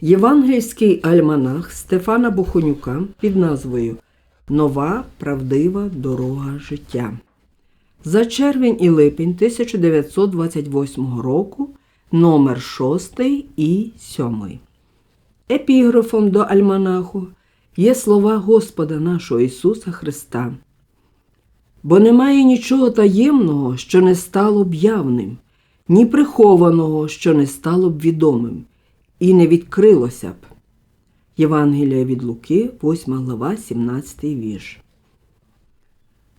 Євангельський альманах Стефана Бохонюка під назвою Нова правдива дорога життя. За червень і липень 1928 року номер 6 і 7. Епіграфом до альманаху є слова Господа нашого Ісуса Христа. Бо немає нічого таємного, що не стало б явним, ні прихованого, що не стало б відомим, і не відкрилося б. Євангелія від Луки, 8 глава, 17 вірш.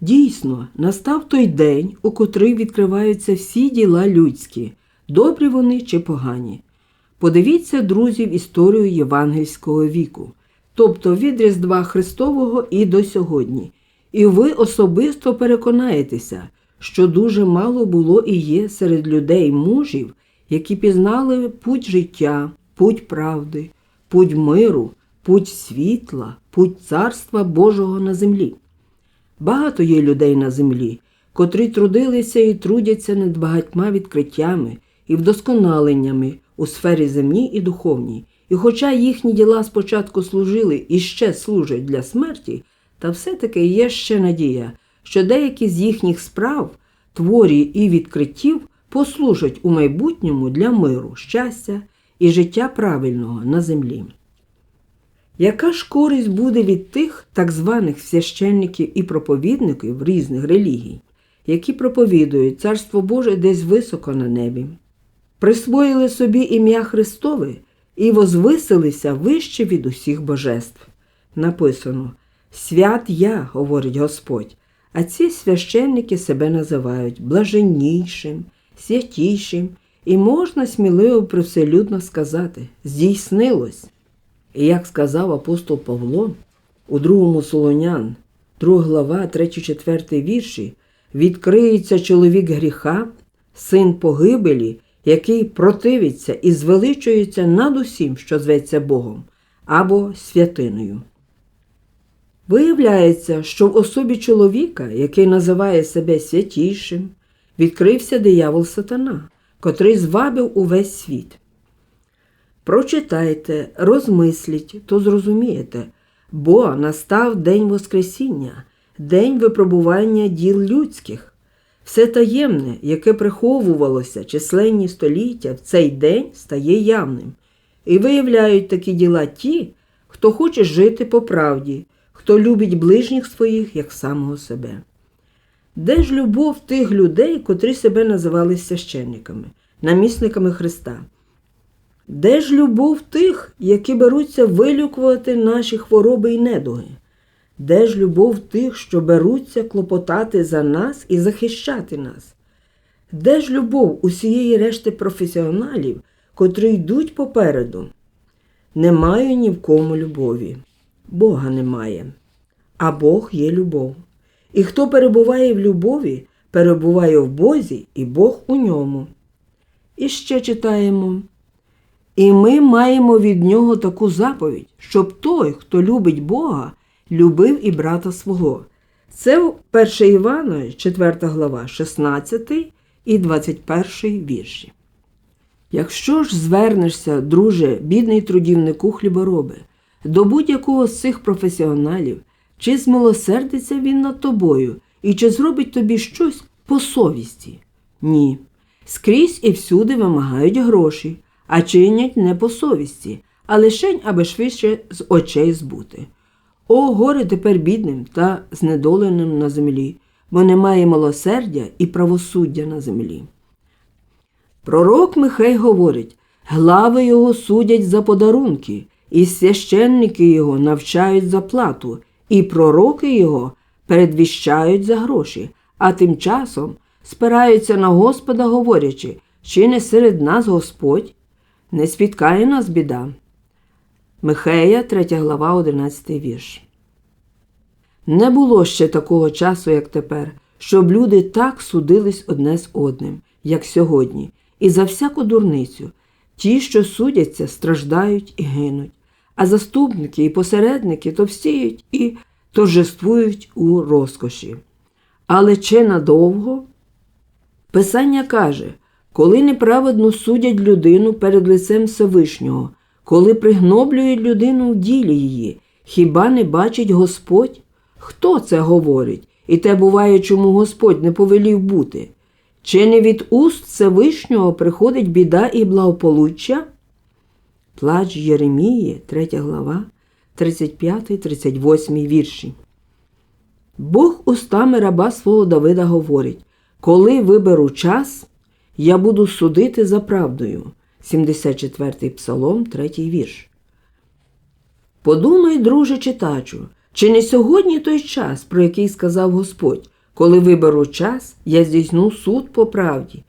Дійсно, настав той день, у котрий відкриваються всі діла людські, добрі вони чи погані. Подивіться, друзі, в історію євангельського віку, тобто від Різдва Христового і до сьогодні. І ви особисто переконаєтеся, що дуже мало було і є серед людей мужів, які пізнали путь життя, путь правди, путь миру, путь світла, путь царства Божого на землі. Багато є людей на землі, котрі трудилися і трудяться над багатьма відкриттями і вдосконаленнями у сфері земній і духовній. І хоча їхні діла спочатку служили і ще служать для смерті, та все-таки є ще надія, що деякі з їхніх справ, творі і відкриттів послужать у майбутньому для миру, щастя і життя правильного на землі. Яка ж користь буде від тих так званих священників і проповідників різних релігій, які проповідують Царство Боже десь високо на небі, присвоїли собі ім'я Христове і возвисилися вище від усіх божеств? Написано Свят я, говорить Господь, а ці священники себе називають блаженнішим, святішим, і можна сміливо привселюдно сказати здійснилось. І як сказав апостол Павло у другому Солонян, 2 глава, 3-4 вірші, відкриється чоловік гріха, син погибелі, який противиться і звеличується над усім, що зветься Богом, або святиною. Виявляється, що в особі чоловіка, який називає себе святішим, відкрився диявол сатана, котрий звабив увесь світ. Прочитайте, розмисліть, то зрозумієте, бо настав день Воскресіння, день випробування діл людських. Все таємне, яке приховувалося численні століття, в цей день стає явним. І виявляють такі діла ті, хто хоче жити по правді, хто любить ближніх своїх як самого себе. Де ж любов тих людей, котрі себе називали священниками, намісниками Христа? Де ж любов тих, які беруться вилікувати наші хвороби і недуги? Де ж любов тих, що беруться клопотати за нас і захищати нас? Де ж любов усієї решти професіоналів, котрі йдуть попереду? Немає ні в кому любові. Бога немає, а Бог є любов. І хто перебуває в любові, перебуває в Бозі, і Бог у ньому. І ще читаємо. І ми маємо від нього таку заповідь, щоб той, хто любить Бога, любив і брата свого. Це 1 Івана, 4 глава, 16 і 21 вірші. Якщо ж звернешся, друже, бідний трудівнику хлібороби, до будь-якого з цих професіоналів, чи змилосердиться він над тобою, і чи зробить тобі щось по совісті? Ні. Скрізь і всюди вимагають гроші, а чинять не по совісті, а лишень, аби швидше з очей збути. О, горе тепер бідним та знедоленим на землі, бо немає милосердя і правосуддя на землі. Пророк Михей говорить глави його судять за подарунки, і священники його навчають за плату, і пророки його передвіщають за гроші, а тим часом спираються на Господа, говорячи, чи не серед нас Господь, не спіткає нас біда. Михея, 3 глава, 11 вірш. Не було ще такого часу, як тепер, щоб люди так судились одне з одним, як сьогодні, і за всяку дурницю. Ті, що судяться, страждають і гинуть, а заступники і посередники товстіють і торжествують у розкоші. Але чи надовго? Писання каже, коли неправедно судять людину перед лицем Всевишнього, коли пригноблюють людину в ділі її, хіба не бачить Господь? Хто це говорить? І те буває, чому Господь не повелів бути? Чи не від уст Всевишнього приходить біда і благополуччя? Плач Єремії, 3 глава, 35-38 вірші. Бог устами раба свого Давида говорить: Коли виберу час, я буду судити за правдою. 74 Псалом, 3 вірш. Подумай, друже читачу, чи не сьогодні той час, про який сказав Господь, коли виберу час, я здійсню суд по правді.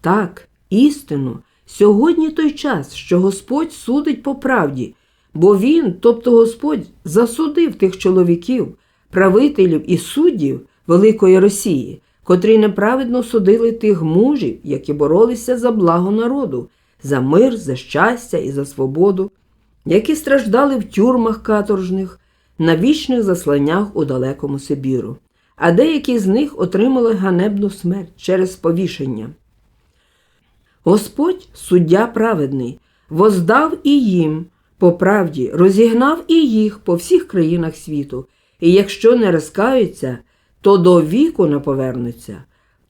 Так, істинно, сьогодні той час, що Господь судить по правді, бо Він, тобто Господь, засудив тих чоловіків, правителів і суддів Великої Росії, котрі неправедно судили тих мужів, які боролися за благо народу, за мир, за щастя і за свободу, які страждали в тюрмах каторжних, на вічних засланнях у далекому Сибіру, а деякі з них отримали ганебну смерть через повішення. Господь, суддя праведний, воздав і їм по правді, розігнав і їх по всіх країнах світу, і якщо не розкаються, то до віку не повернуться.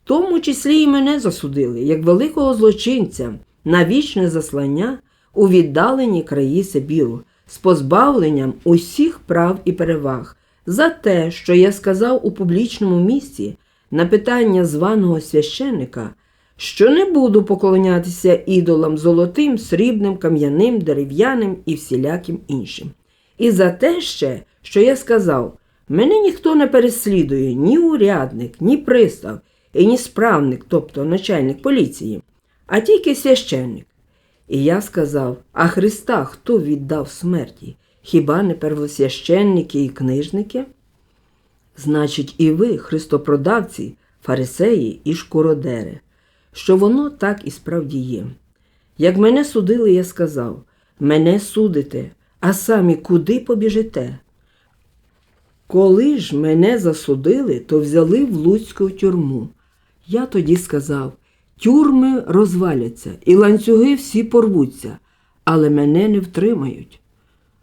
В тому числі і мене засудили, як великого злочинця, на вічне заслання у віддалені краї Сибіру, з позбавленням усіх прав і переваг, за те, що я сказав у публічному місці на питання званого священика, що не буду поклонятися ідолам золотим, срібним, кам'яним, дерев'яним і всіляким іншим. І за те ще, що я сказав, мене ніхто не переслідує, ні урядник, ні пристав, і ні справник, тобто начальник поліції, а тільки священник. І я сказав: А Христа хто віддав смерті? Хіба не первосвященники і книжники? Значить, і ви, христопродавці, фарисеї і шкуродери, що воно так і справді є. Як мене судили, я сказав: мене судите, а самі куди побіжите? Коли ж мене засудили, то взяли в Луцьку тюрму. Я тоді сказав: тюрми розваляться, і ланцюги всі порвуться, але мене не втримають.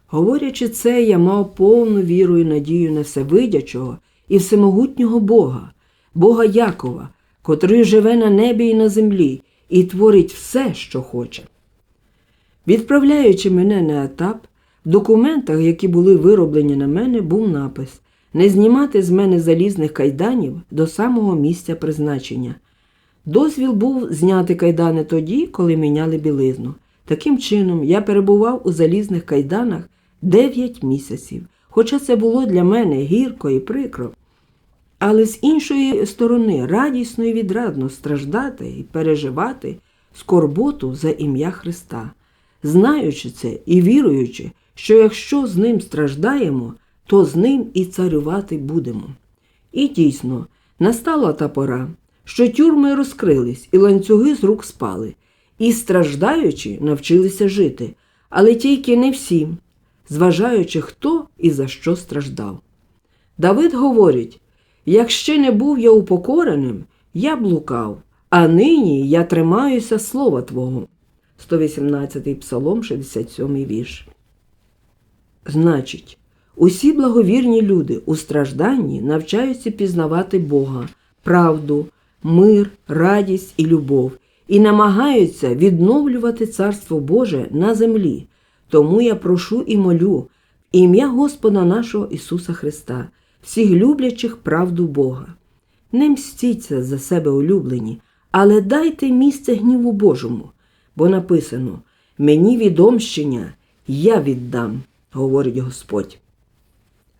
Говорячи це, я мав повну віру і надію на всевидячого і всемогутнього Бога, Бога Якова, котрий живе на небі і на землі і творить все, що хоче. Відправляючи мене на етап, в документах, які були вироблені на мене, був напис не знімати з мене залізних кайданів до самого місця призначення. Дозвіл був зняти кайдани тоді, коли міняли білизну. Таким чином, я перебував у залізних кайданах 9 місяців, хоча це було для мене гірко і прикро. Але з іншої сторони радісно і відрадно страждати і переживати скорботу за ім'я Христа, знаючи це і віруючи, що якщо з ним страждаємо, то з ним і царювати будемо. І дійсно, настала та пора, що тюрми розкрились, і ланцюги з рук спали, і страждаючи, навчилися жити, але тільки не всі, зважаючи, хто і за що страждав. Давид говорить: як ще не був я упокореним, я блукав, а нині я тримаюся слова Твого. 118 Псалом, 67 вірш. Значить, усі благовірні люди у стражданні навчаються пізнавати Бога, правду, мир, радість і любов і намагаються відновлювати Царство Боже на землі. Тому я прошу і молю ім'я Господа нашого Ісуса Христа, всіх люблячих правду Бога. Не мстіться за себе улюблені, але дайте місце гніву Божому, бо написано Мені відомщення я віддам, говорить Господь.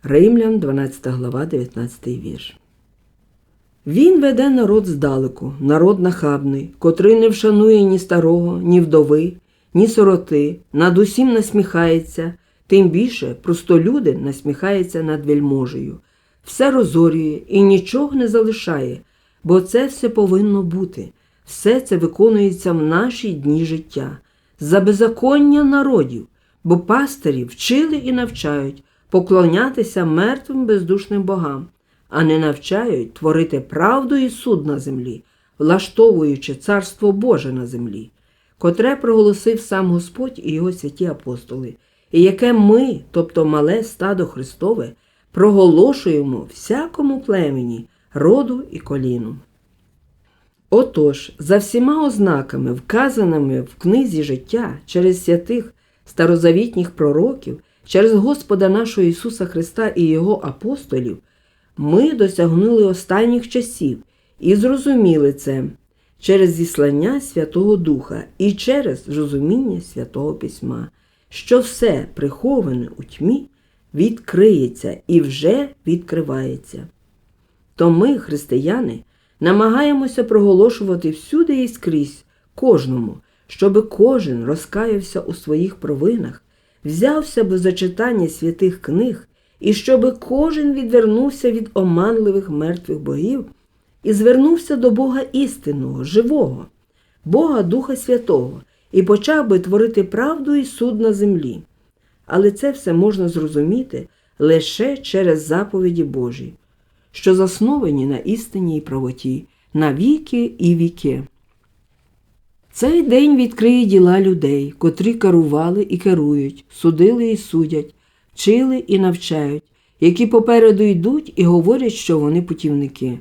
Римлян, 12 глава, 19 вірш. Він веде народ здалеку, народ нахабний, котрий не вшанує ні старого, ні вдови, ні сироти, над усім насміхається, тим більше простолюди насміхається над вельможею, все розорює і нічого не залишає, бо це все повинно бути, все це виконується в наші дні життя, за беззаконня народів, бо пастирі вчили і навчають поклонятися мертвим бездушним богам а не навчають творити правду і суд на землі, влаштовуючи царство Боже на землі. котре проголосив сам Господь і його святі апостоли, і яке ми, тобто мале стадо Христове, проголошуємо всякому племені, роду і коліну. Отож, за всіма ознаками, вказаними в книзі життя через святих старозавітніх пророків, через Господа нашого Ісуса Христа і Його апостолів, ми досягнули останніх часів і зрозуміли це через зіслання Святого Духа і через розуміння Святого Письма, що все приховане у тьмі відкриється і вже відкривається. То ми, християни, намагаємося проголошувати всюди і скрізь кожному, щоби кожен розкаявся у своїх провинах, взявся би за читання святих книг, і щоби кожен відвернувся від оманливих мертвих богів і звернувся до Бога істинного, живого, Бога Духа Святого, і почав би творити правду і суд на землі. Але це все можна зрозуміти лише через заповіді Божі, що засновані на істині і правоті, на віки і віки. Цей день відкриє діла людей, котрі керували і керують, судили і судять, вчили і навчають, які попереду йдуть і говорять, що вони путівники.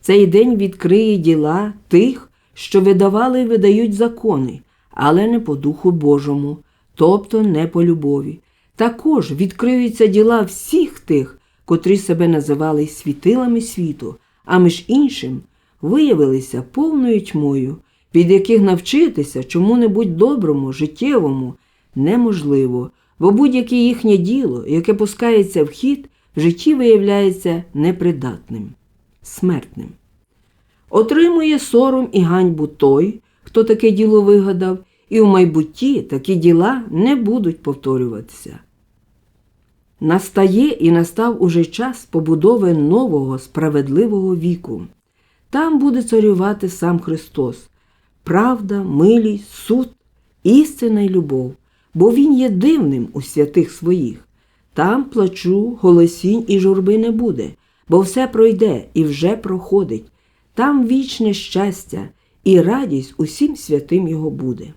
Цей день відкриє діла тих, що видавали і видають закони, але не по Духу Божому, тобто не по любові. Також відкриються діла всіх тих, котрі себе називали світилами світу, а між іншим виявилися повною тьмою, від яких навчитися чому-небудь доброму, життєвому неможливо, бо будь-яке їхнє діло, яке пускається в хід, в житті виявляється непридатним, смертним. Отримує сором і ганьбу той, хто таке діло вигадав, і в майбутті такі діла не будуть повторюватися. Настає і настав уже час побудови нового справедливого віку. Там буде царювати сам Христос, правда, милість, суд, істина й любов, бо Він є дивним у святих своїх. Там плачу, голосінь і журби не буде, бо все пройде і вже проходить. Там вічне щастя і радість усім святим Його буде.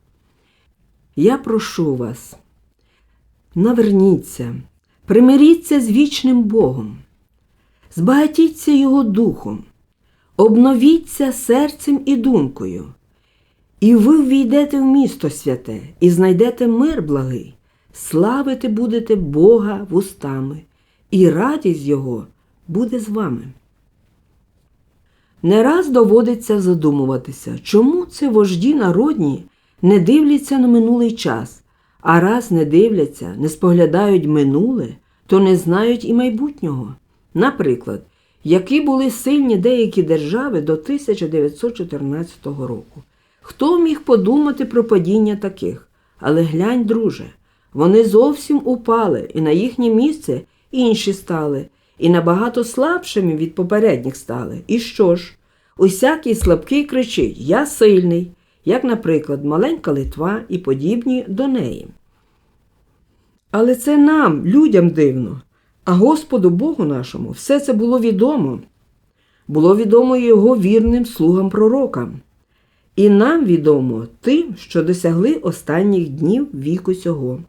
Я прошу вас, наверніться, примиріться з вічним Богом, збагатіться Його духом, обновіться серцем і думкою, і ви ввійдете в місто святе і знайдете мир благий, славити будете Бога вустами, і радість Його буде з вами. Не раз доводиться задумуватися, чому це вожді народні не дивляться на минулий час, а раз не дивляться, не споглядають минуле, то не знають і майбутнього. Наприклад, які були сильні деякі держави до 1914 року. Хто міг подумати про падіння таких? Але глянь, друже, вони зовсім упали, і на їхнє місце інші стали, і набагато слабшими від попередніх стали. І що ж? Усякий слабкий кричить Я сильний, як, наприклад, маленька Литва і подібні до неї. Але це нам, людям дивно, а Господу Богу нашому все це було відомо. Було відомо його вірним слугам пророкам. І нам відомо тим, що досягли останніх днів віку сього.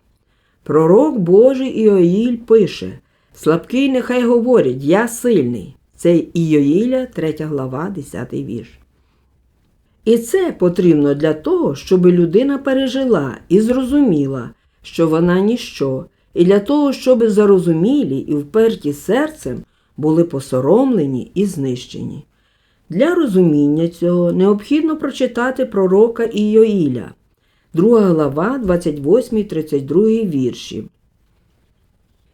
Пророк Божий Іоїль пише Слабкий нехай говорить, я сильний. Це Іоїля, 3 глава, 10 вірш. І це потрібно для того, щоб людина пережила і зрозуміла, що вона ніщо, і для того, щоб зарозумілі і вперті серцем були посоромлені і знищені. Для розуміння цього необхідно прочитати пророка Іоїля, 2 глава, 28, 32 вірші.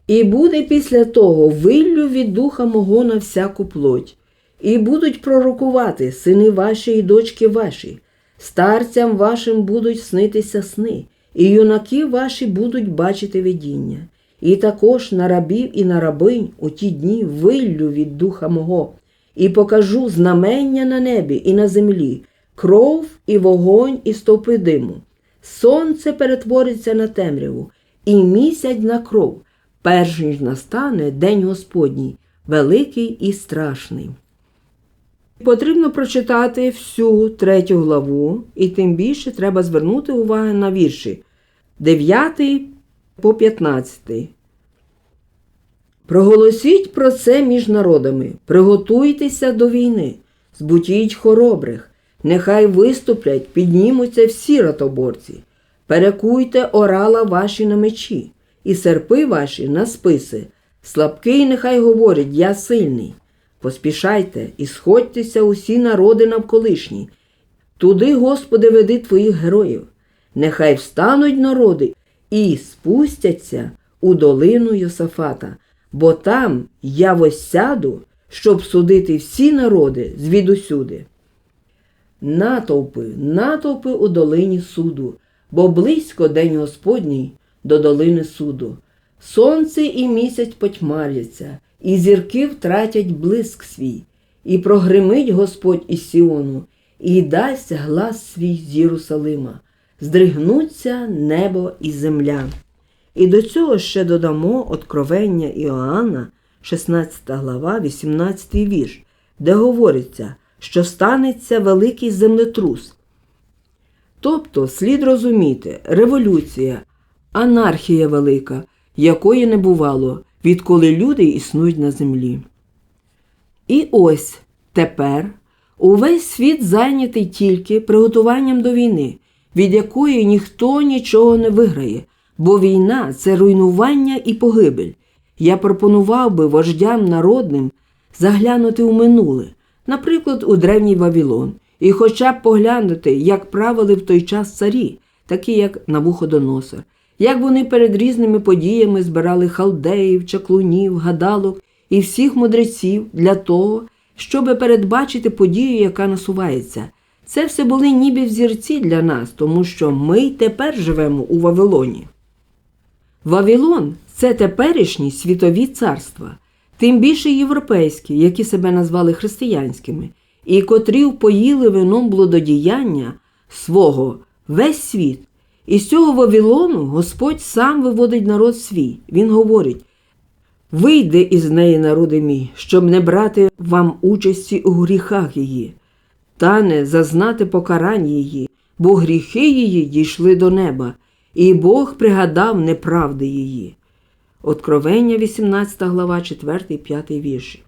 І буде після того виллю від духа мого на всяку плоть, і будуть пророкувати сини ваші і дочки ваші, старцям вашим будуть снитися сни, і юнаки ваші будуть бачити видіння. І також на рабів і на рабинь у ті дні виллю від духа мого, і покажу знамення на небі і на землі, кров і вогонь, і стовпи диму. Сонце перетвориться на темряву, і місяць на кров, перш ніж настане День Господній, великий і страшний. Потрібно прочитати всю третю главу, і тим більше треба звернути увагу на вірші 9 по 15. Проголосіть про це між народами, приготуйтеся до війни, збутіть хоробрих, нехай виступлять, піднімуться всі ратоборці, перекуйте орала ваші на мечі, і серпи ваші на списи. Слабкий нехай говорить, я сильний. Поспішайте і сходьтеся усі народи навколишні. Туди, Господи, веди твоїх героїв. Нехай встануть народи і спустяться у долину Йосафата, бо там я восяду, щоб судити всі народи звідусюди. Натовпи, натовпи у долині суду, бо близько день Господній до долини суду. Сонце і місяць потьмаряться, і зірки втратять блиск свій, і прогримить Господь із Сіону, і дасть глас свій з Єрусалима, здригнуться небо і земля. І до цього ще додамо Откровення Іоанна, 16 глава, 18 вірш, де говориться, що станеться великий землетрус. Тобто слід розуміти, революція, анархія велика, якої не бувало, відколи люди існують на землі. І ось тепер увесь світ зайнятий тільки приготуванням до війни, від якої ніхто нічого не виграє, бо війна це руйнування і погибель. Я пропонував би вождям народним заглянути у минуле, наприклад, у древній Вавилон, і хоча б поглянути, як правили в той час царі, такі як Навуходоносор, як вони перед різними подіями збирали халдеїв, чаклунів, гадалок і всіх мудреців для того, щоб передбачити подію, яка насувається. Це все були ніби взірці для нас, тому що ми й тепер живемо у Вавилоні. Вавилон це теперішні світові царства, тим більше європейські, які себе назвали християнськими, і котрі впоїли вином блудодіяння свого весь світ. І з цього Вавилону Господь сам виводить народ свій. Він говорить: Вийди із неї, народи мій, щоб не брати вам участі у гріхах її, та не зазнати покарань її, бо гріхи її дійшли до неба, і Бог пригадав неправди її. Откровення, 18 глава, 4, 5 вірші.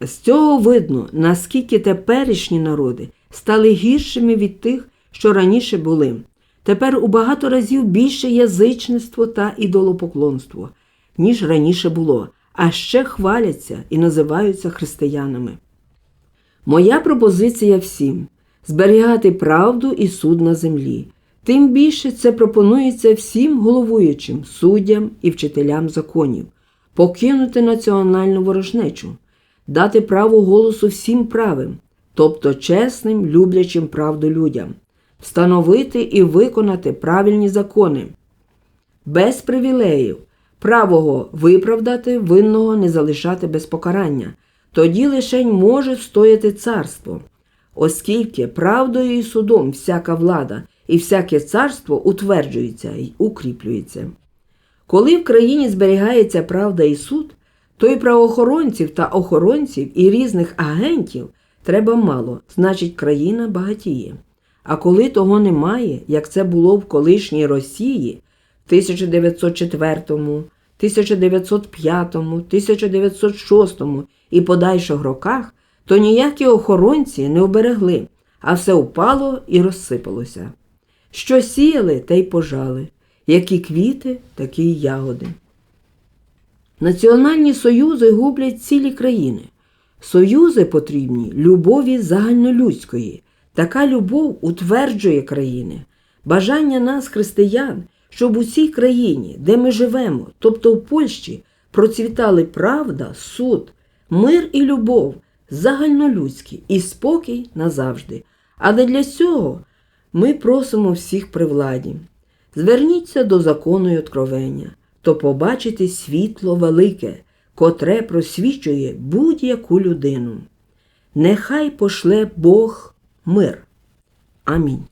З цього видно, наскільки теперішні народи стали гіршими від тих, що раніше були. Тепер у багато разів більше язичництво та ідолопоклонство, ніж раніше було, а ще хваляться і називаються християнами. Моя пропозиція всім зберігати правду і суд на землі. Тим більше це пропонується всім головуючим, суддям і вчителям законів, покинути національну ворожнечу, дати право голосу всім правим, тобто чесним, люблячим правду людям встановити і виконати правильні закони, без привілеїв, правого виправдати, винного не залишати без покарання, тоді лишень може стояти царство, оскільки правдою і судом всяка влада і всяке царство утверджується і укріплюється. Коли в країні зберігається правда і суд, то й правоохоронців та охоронців і різних агентів треба мало, значить, країна багатіє. А коли того немає, як це було в колишній Росії в 1904, 1905, 1906 і подальших роках, то ніякі охоронці не оберегли, а все впало і розсипалося. Що сіяли, те й пожали, які квіти, такі й ягоди. Національні союзи гублять цілі країни. Союзи потрібні любові загальнолюдської. Така любов утверджує країни, бажання нас, християн, щоб у цій країні, де ми живемо, тобто в Польщі, процвітали правда, суд, мир і любов, загальнолюдські і спокій назавжди. Але для цього ми просимо всіх при владі. Зверніться до закону й откровення, то побачите світло велике, котре просвічує будь-яку людину. Нехай пошле Бог мир. Амінь.